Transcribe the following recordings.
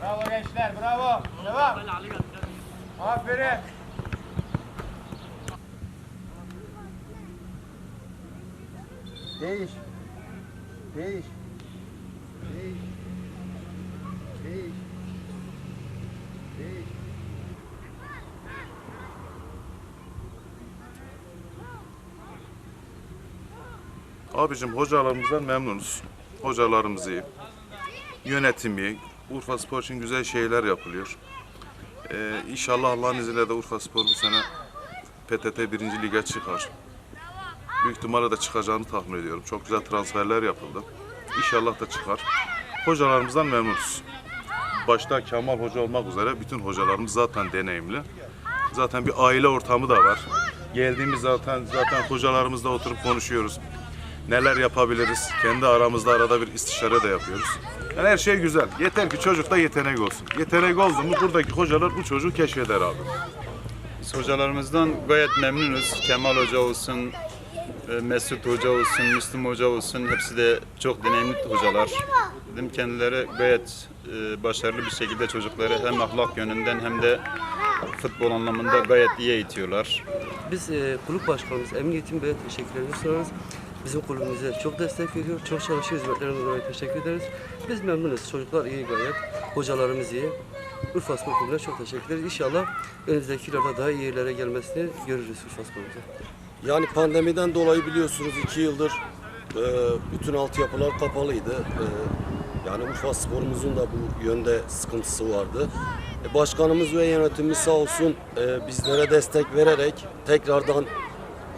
Gençler bravo. Devam. Aferin. Değiş. Değiş. Değiş. Değiş. Değiş. Abicim hocalarımızdan memnunuz. Hocalarımız iyi. Yönetimi, Urfa Spor için güzel şeyler yapılıyor. Ee, inşallah Allah'ın izniyle de Urfa Spor bu sene PTT 1. Lig'e çıkar. Büyük ihtimalle de çıkacağını tahmin ediyorum. Çok güzel transferler yapıldı. İnşallah da çıkar. Hocalarımızdan memnunuz. Başta Kemal Hoca olmak üzere bütün hocalarımız zaten deneyimli. Zaten bir aile ortamı da var. Geldiğimiz zaten zaten hocalarımızla oturup konuşuyoruz. Neler yapabiliriz? Kendi aramızda arada bir istişare de yapıyoruz. Yani her şey güzel. Yeter ki çocukta yetenek olsun. Yetenek oldu mu buradaki hocalar bu çocuğu keşfeder abi. Biz hocalarımızdan gayet memnunuz. Kemal Hoca olsun, e, Mesut Hoca olsun, Müslüm Hoca olsun hepsi de çok deneyimli hocalar. Dedim kendileri gayet e, başarılı bir şekilde çocukları hem ahlak yönünden hem de futbol anlamında gayet iyi eğitiyorlar. Biz e, kulüp başkanımız Emin Yetim Bey'e teşekkürlerimizi sunarız. Bizim kulübümüze çok destek veriyor, çok çalışıyor, hizmetlerinden dolayı teşekkür ederiz. Biz memnunuz, çocuklar iyi gayet, hocalarımız iyi. Urfa Spor Kulübü'ne çok teşekkür ederiz. İnşallah önümüzdeki yıllarda daha iyi yerlere gelmesini görürüz Urfa Spor'umuza. Yani pandemiden dolayı biliyorsunuz iki yıldır e, bütün altyapılar kapalıydı. E, yani Urfa sporumuzun da bu yönde sıkıntısı vardı. E, başkanımız ve yönetimimiz sağ olsun e, bizlere destek vererek tekrardan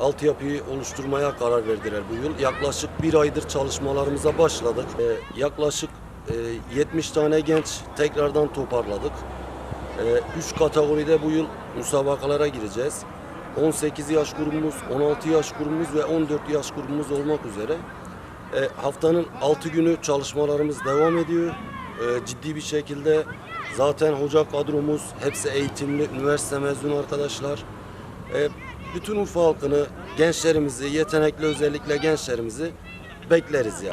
altyapıyı oluşturmaya karar verdiler bu yıl. Yaklaşık bir aydır çalışmalarımıza başladık. E, yaklaşık e, 70 tane genç tekrardan toparladık. 3 kategoride bu yıl müsabakalara gireceğiz. 18 yaş grubumuz, 16 yaş grubumuz ve 14 yaş grubumuz olmak üzere. E, haftanın 6 günü çalışmalarımız devam ediyor. E, ciddi bir şekilde zaten hoca kadromuz hepsi eğitimli, üniversite mezunu arkadaşlar. E, bütün Urfa halkını, gençlerimizi, yetenekli özellikle gençlerimizi bekleriz ya.